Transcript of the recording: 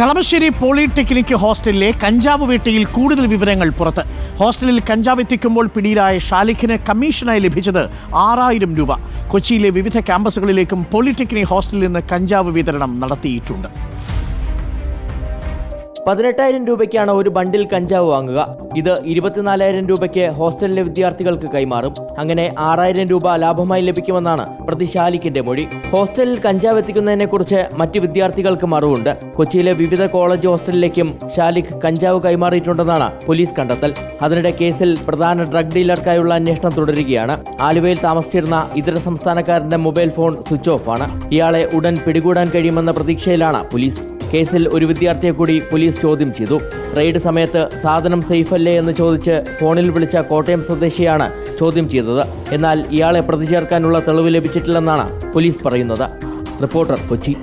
Kalamassery polytechnic ഹോസ്റ്റലിലെ കഞ്ചാവ് വേട്ടയിൽ കൂടുതൽ വിവരങ്ങൾ പുറത്ത്. ഹോസ്റ്റലിൽ കഞ്ചാവ് എത്തിക്കുമ്പോൾ പിടിയിലായ ഷാലിഖിന് കമ്മീഷനായി ലഭിച്ചത് ആറായിരം രൂപ. കൊച്ചിയിലെ വിവിധ ക്യാമ്പസുകളിലേക്കും പോളിടെക്നിക് ഹോസ്റ്റലിൽ നിന്ന് കഞ്ചാവ് വിതരണം നടത്തിയിട്ടുണ്ട്. പതിനെട്ടായിരം രൂപയ്ക്കാണ് ഒരു ബണ്ടിൽ കഞ്ചാവ് വാങ്ങുക. ഇത് ഇരുപത്തിനാലായിരം രൂപയ്ക്ക് ഹോസ്റ്റലിലെ വിദ്യാർത്ഥികൾക്ക് കൈമാറും. അങ്ങനെ ആറായിരം രൂപ ലാഭമായി ലഭിക്കുമെന്നാണ് പ്രതിശാലിക്കിന്റെ മൊഴി. ഹോസ്റ്റലിൽ കഞ്ചാവ് എത്തിക്കുന്നതിനെ കുറിച്ച് മറ്റ് വിദ്യാർത്ഥികൾക്കും അറിവുണ്ട് കൊച്ചിയിലെ വിവിധ കോളേജ് ഹോസ്റ്റലിലേക്കും ഷാലിഖ് കഞ്ചാവ് കൈമാറിയിട്ടുണ്ടെന്നാണ് പോലീസ് കണ്ടെത്തൽ. അതിനിടെ കേസിൽ പ്രധാന ഡ്രഗ് ഡീലർക്കായുള്ള അന്വേഷണം തുടരുകയാണ്. ആലുവയിൽ താമസിച്ചിരുന്ന ഇതര സംസ്ഥാനക്കാരന്റെ മൊബൈൽ ഫോൺ സ്വിച്ച് ഓഫ് ആണ് ഇയാളെ ഉടൻ പിടികൂടാൻ കഴിയുമെന്ന പ്രതീക്ഷയിലാണ് പോലീസ്. കേസിൽ ഒരു വിദ്യാർത്ഥിയെ കൂടി പോലീസ് ചോദ്യം ചെയ്തു. റെയ്ഡ് സമയത്ത് സാധനം സേഫല്ലേ എന്ന് ചോദിച്ച് ഫോണിൽ വിളിച്ച കോട്ടയം സ്വദേശിയാണ് ചോദ്യം ചെയ്തത്. എന്നാൽ ഇയാളെ പ്രതിചേർക്കാനുള്ള തെളിവ് ലഭിച്ചിട്ടില്ലെന്നാണ് പോലീസ് പറയുന്നത്. റിപ്പോർട്ടർ കൊച്ചി.